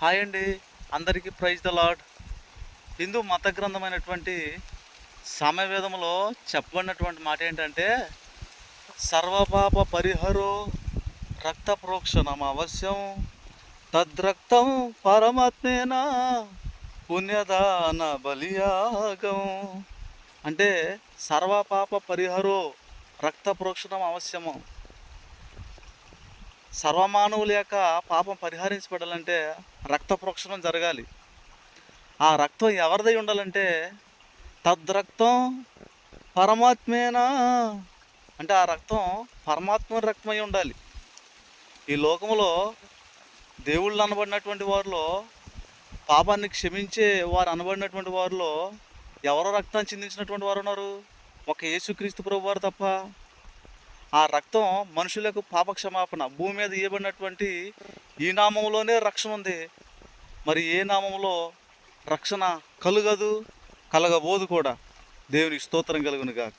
Hi అండి. అందరికీ praise the lord Hindu మత గ్రంథమైనటువంటి సమవేదంలో చెప్పబడినటువంటి మాట ఏంటంటే సర్వపాప పరిహరో రక్త ప్రోక్షణం అవశ్యం. తద్రక్తం పరమాత్మేన పుణ్యదాన బలియాగం. అంటే సర్వపాప పరిహరో రక్త ప్రోక్షణం అవశ్యము. సర్వమానవుల యొక్క పాపం పరిహరించబడాలంటే రక్త ప్రోక్షణం జరగాలి. ఆ రక్తం ఎవరిదై ఉండాలంటే తద్రక్తం పరమాత్మేనా? అంటే ఆ రక్తం పరమాత్మ రక్తమై ఉండాలి. ఈ లోకంలో దేవుళ్ళు అనబడినటువంటి వారిలో పాపాన్ని క్షమించే వారు అనబడినటువంటి వారిలో ఎవరో రక్తాన్ని చిందించినటువంటి వారు ఉన్నారు? ఒక యేసుక్రీస్తు ప్రభు వారు తప్ప ఆ రక్తం మనుషులకు పాపక్షమాపణ భూమి మీద ఇవ్వబడినటువంటి ఈ నామంలోనే రక్షణ ఉంది. మరి ఏ నామంలో రక్షణ కలుగదు కలగబోదు కూడా దేవునికి స్తోత్రం కలుగును గాక